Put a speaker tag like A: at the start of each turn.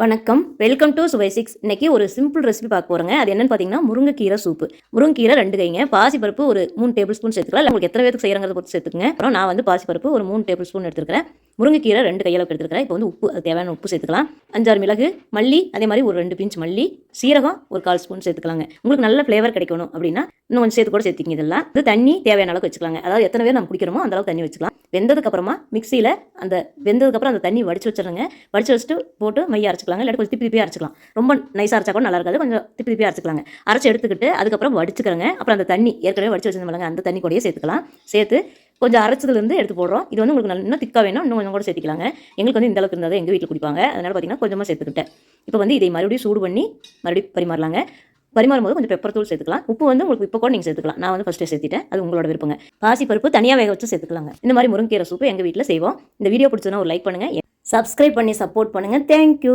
A: வணக்கம். Welcome to சுவை six இன்னைக்கு ஒரு சிம்பிள் ரெசிபி பார்க்க போறோங்க. அது என்னன்னு பார்த்தீங்கன்னா முருங்கைக்கீரை சூப்பு முருங்கைக்கீரை ரெண்டு கைங்க. பாசிப்பருப்பு ஒரு மூணு டேபிள் ஸ்பூன் சேர்த்துக்கலாம். இல்லை உங்களுக்கு எத்தனை பேருக்கு செய்யறங்கிறத பொறுத்து சேர்த்துக்குங்க. அப்புறம் நான் வந்து பாசிப்பருப்பு ஒரு மூணு டேபிள் ஸ்பூன் எடுத்துருக்கேன் முருங்கைக்கீரை ரெண்டு கையளவுக்கு எடுத்துக்கிறேன் இப்போ வந்து உப்பு அது தேவையான உப்பு சேர்த்துக்கலாம். அஞ்சாறு மிளகு மல்லி அதே மாதிரி ஒரு ரெண்டு பிஞ்ச் மல்லி சீரகம் ஒரு கால் ஸ்பூன் சேர்த்துக்கலாங்க. உங்களுக்கு நல்ல ஃப்ளேவர் கிடைக்கணும் அப்படின்னா இன்னும் கொஞ்சம் சேர்த்து கூட சேர்த்துக்கிங்க இதெல்லாம். இது தண்ணி தேவையான அளவுக்கு வச்சுக்கலாங்க. அதாவது எத்தனை பேர் நம்ம குடிக்கிறோமோ அந்த அளவுக்கு தண்ணி வச்சுக்கலாம். வெந்ததுக்கு அப்புறமா மிக்சியில் அந்த வெந்ததுக்கு அப்புறம் அந்த தண்ணி வடிச்சு வச்சிருங்க வடிச்சு வச்சுட்டு போட்டு மைய அரைச்சிக்கலாங்க. இல்லாட்டி கொஞ்சம் திப்பி திப்பி அரைச்சிக்கலாம். ரொம்ப நைஸாக அரைச்சா கூட நல்லா இருக்காது. கொஞ்சம் திப்பி திப்பி அரைச்சிக்கலாங்க. அரைச்சி எடுத்துக்கிட்டு அதுக்கப்புறம் வடிச்சுக்கிறங்க. அப்புறம் அந்த தண்ணி ஏற்கனவே வடிச்சு வச்சிருந்தாங்க அந்த தண்ணி கூடயே சேர்த்துக்கலாம். சேர்த்து கொஞ்சம் அரைச்சதுலேருந்து எடுத்து போடுறோம். இது வந்து உங்களுக்கு நல்லா இன்னும் திக்காக வேணும். இன்னும் கொஞ்சம் கூட சேர்த்துக்கலாங்க. எங்களுக்கு வந்து இந்த அளவுக்கு இருந்தால் எங்கள் வீட்டில் குடிப்பாங்க. அதனால் பார்த்தீங்கன்னா கொஞ்சமாக சேர்த்துக்கிட்டேன். இப்போ வந்து இதை மறுபடியும் சூடு பண்ணி மறுபடியும் பரிமாறலாங்க. பரிமாறும் போது கொஞ்சம் பெப்பர் தூள் சேர்த்துக்கலாம். உப்பு வந்து உங்களுக்கு இப்போ கூட நீங்கள் சேர்த்துக்கலாம். நான் வந்து ஃபஸ்ட்டே சேர்த்துட்டேன். அது உங்களோட விருப்பங்க. பாசி பருப்பு தனியாக வேக வச்சு சேர்த்துக்கலாங்க. இந்த மாதிரி முருங்கீரை சூப்பு எங்கள் வீட்டில் செய்வோம். இந்த வீடியோ பிடிச்சதுன்னா ஒரு லைக் பண்ணுங்கள் சப்ஸ்கிரைப் பண்ணி சப்போர்ட் பண்ணுங்கள் தேங்க்யூ